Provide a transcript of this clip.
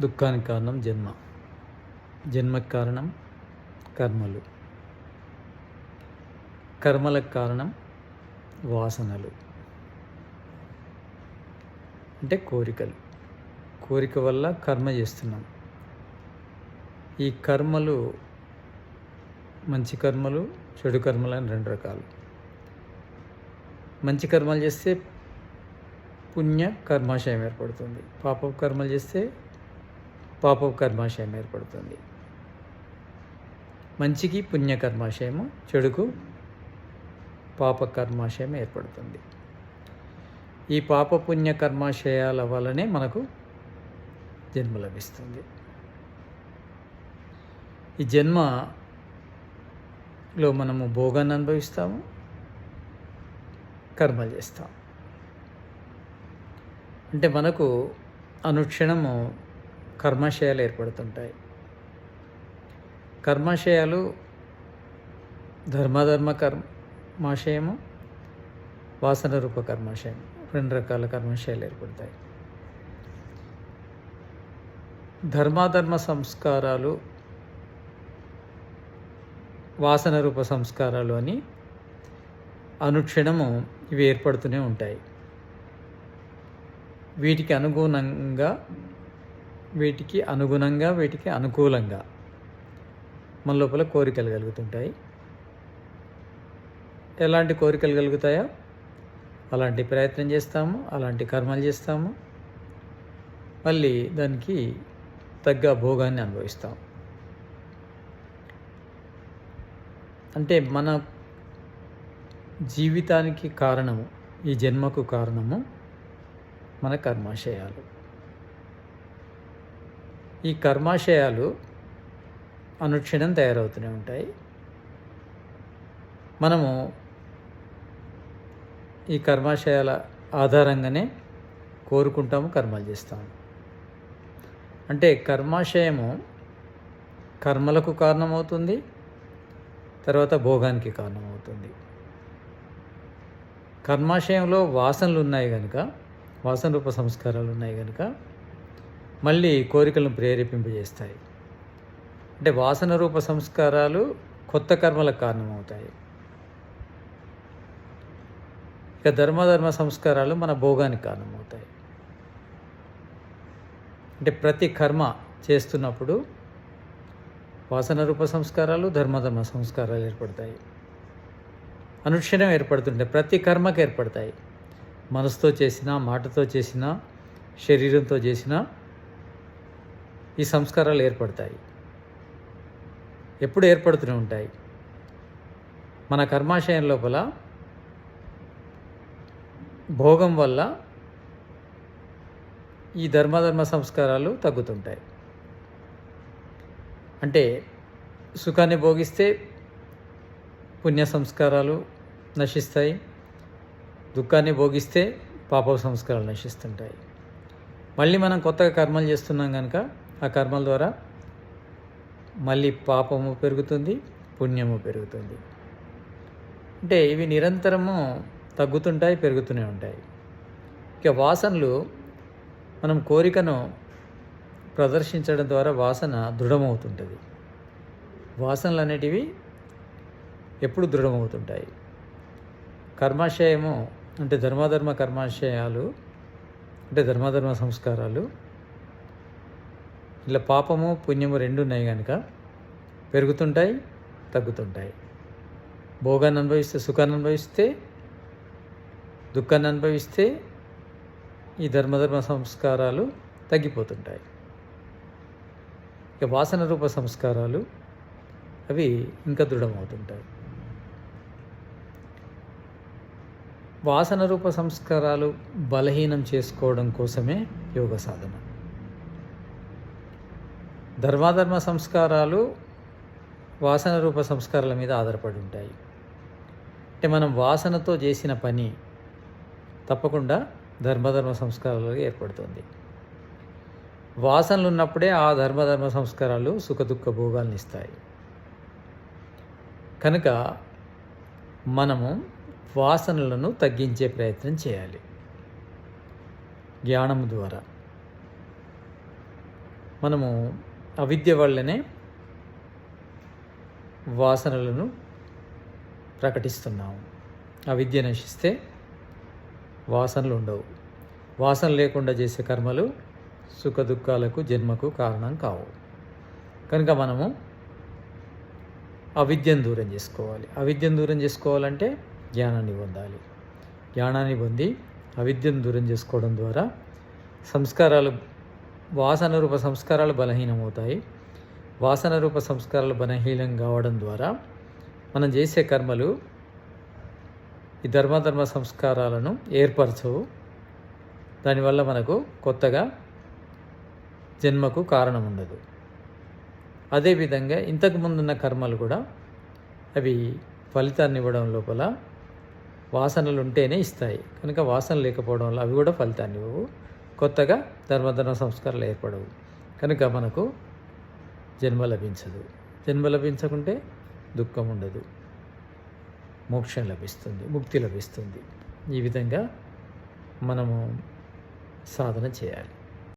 దుఃఖానికి కారణం జన్మ. జన్మకు కారణం కర్మలు. కర్మలకు కారణం వాసనలు. అంటే కోరికలు. కోరిక వల్ల కర్మ చేస్తున్నాం. ఈ కర్మలు మంచి కర్మలు చెడు కర్మలు అని రెండు రకాలు. మంచి కర్మలు చేస్తే పుణ్య కర్మాశయం ఏర్పడుతుంది. పాప కర్మలు చేస్తే పాప కర్మాశయం ఏర్పడుతుంది. మంచికి పుణ్యకర్మాశయము చెడుకు పాప కర్మాశయం ఏర్పడుతుంది. ఈ పాప పుణ్య కర్మాశయాల వల్లనే మనకు జన్మ లభిస్తుంది. ఈ జన్మలో మనము భోగాన్ని అనుభవిస్తాము కర్మలు చేస్తాం అంటే మనకు అనుక్షణము కర్మాశయాలు ఏర్పడుతుంటాయి. కర్మాశయాలు ధర్మధర్మ కర్మాశయము వాసన రూప కర్మాశయం రెండు రకాల కర్మాశయాలు ఏర్పడతాయి. ధర్మాధర్మ సంస్కారాలు వాసన రూప సంస్కారాలు అని అనుక్షణము ఇవి ఏర్పడుతూనే ఉంటాయి. వీటికి అనుగుణంగా వీటికి అనుగుణంగా వీటికి అనుకూలంగా మన లోపల కోరికలు కలుగుతుంటాయి. ఎలాంటి కోరికలు కలుగుతాయో? అలాంటి ప్రయత్నం చేస్తాము అలాంటి కర్మలు చేస్తాము. మళ్ళీ దానికి తగ్గ భోగాన్ని అనుభవిస్తాం. అంటే మన జీవితానికి కారణము ఈ జన్మకు కారణము మన కర్మాశయాలు. ఈ కర్మాశయాలు అనుక్షణం తయారవుతూనే ఉంటాయి. మనము ఈ కర్మాశయాల ఆధారంగానే కోరుకుంటాము కర్మలు చేస్తాము. అంటే కర్మాశయము కర్మలకు కారణమవుతుంది తర్వాత భోగానికి కారణమవుతుంది. కర్మాశయంలో వాసనలు ఉన్నాయి కనుక వాసన రూప సంస్కారాలు ఉన్నాయి కనుక మళ్ళీ కోరికలను ప్రేరేపింపజేస్తాయి. అంటే వాసన రూప సంస్కారాలు కొత్త కర్మలకు కారణమవుతాయి. ఇక ధర్మధర్మ సంస్కారాలు మన భోగానికి కారణమవుతాయి. అంటే ప్రతి కర్మ చేస్తున్నప్పుడు వాసన రూప సంస్కారాలు ధర్మధర్మ సంస్కారాలు ఏర్పడతాయి. అనుక్షణం ఏర్పడుతుంటే ప్రతి కర్మకు ఏర్పడతాయి. మనసుతో చేసిన మాటతో చేసిన శరీరంతో చేసిన ఈ సంస్కారాలు ఏర్పడతాయి. ఎప్పుడు ఏర్పడుతూనే ఉంటాయి. మన కర్మాశయం లోపల భోగం వల్ల ఈ ధర్మధర్మ సంస్కారాలు తగ్గుతుంటాయి. అంటే సుఖాన్ని భోగిస్తే పుణ్య సంస్కారాలు నశిస్తాయి. దుఃఖాన్ని భోగిస్తే పాప సంస్కారాలు నశిస్తుంటాయి. మళ్ళీ మనం కొత్తగా కర్మలు చేస్తున్నాం కనుక ఆ కర్మల ద్వారా మళ్ళీ పాపము పెరుగుతుంది పుణ్యము పెరుగుతుంది. అంటే ఇవి నిరంతరము తగ్గుతుంటాయి పెరుగుతూనే ఉంటాయి. ఇక వాసనలు మనం కోరికను ప్రదర్శించడం ద్వారా వాసన దృఢమవుతుంటుంది. వాసనలు అనేటివి ఎప్పుడు దృఢమవుతుంటాయి. కర్మాశయము అంటే ధర్మాధర్మ కర్మాశయాలు అంటే ధర్మాధర్మ సంస్కారాలు ఇలా పాపము పుణ్యము రెండు ఉన్నాయి కనుక పెరుగుతుంటాయి తగ్గుతుంటాయి. భోగాన్ని అనుభవిస్తే సుఖాన్ని అనుభవిస్తే దుఃఖాన్ని అనుభవిస్తే ఈ ధర్మధర్మ సంస్కారాలు తగ్గిపోతుంటాయి. ఇక వాసన రూప సంస్కారాలు అవి ఇంకా దృఢమవుతుంటాయి. వాసన రూప సంస్కారాలు బలహీనం చేసుకోవడం కోసమే యోగ సాధన. ధర్మాధర్మ సంస్కారాలు వాసన రూప సంస్కారాల మీద ఆధారపడి ఉంటాయి. అంటే మనం వాసనతో చేసిన పని తప్పకుండా ధర్మధర్మ సంస్కారాలుగా ఏర్పడుతుంది. వాసనలు ఉన్నప్పుడే ఆ ధర్మధర్మ సంస్కారాలు సుఖదుఖ భోగాలను ఇస్తాయి. కనుక మనము వాసనలను తగ్గించే ప్రయత్నం చేయాలి. జ్ఞానం ద్వారా. మనము అవిద్య వల్లనే వాసనలను ప్రకటిస్తున్నాము. అవిద్య నశిస్తే వాసనలు ఉండవు. వాసన లేకుండా చేసే కర్మలు సుఖ దుఃఖాలకు జన్మకు కారణం కావు. కనుక మనము అవిద్యను దూరం చేసుకోవాలి. అవిద్యను దూరం చేసుకోవాలంటే జ్ఞానాన్ని పొందాలి. జ్ఞానాన్ని పొంది అవిద్యను దూరం చేసుకోవడం ద్వారా సంస్కారాలు వాసన రూప సంస్కారాలు బలహీనమవుతాయి. వాసన రూప సంస్కారాలు బలహీనం కావడం ద్వారా మనం చేసే కర్మలు ఈ ధర్మధర్మ సంస్కారాలను ఏర్పరచవు. దానివల్ల మనకు కొత్తగా జన్మకు కారణం ఉండదు. అదేవిధంగా ఇంతకు ముందున్న కర్మలు కూడా అవి ఫలితాన్ని ఇవ్వడం లోపల వాసనలు ఉంటేనే ఇస్తాయి. కనుక వాసన లేకపోవడం వల్ల అవి కూడా ఫలితాన్ని ఇవ్వవు. కొత్తగా ధర్మధర్మ సంస్కారాలు ఏర్పడవు. కనుక మనకు జన్మ లభించదు. జన్మ లభించకుంటే దుఃఖం ఉండదు. మోక్షం లభిస్తుంది ముక్తి లభిస్తుంది. ఈ విధంగా మనము సాధన చేయాలి.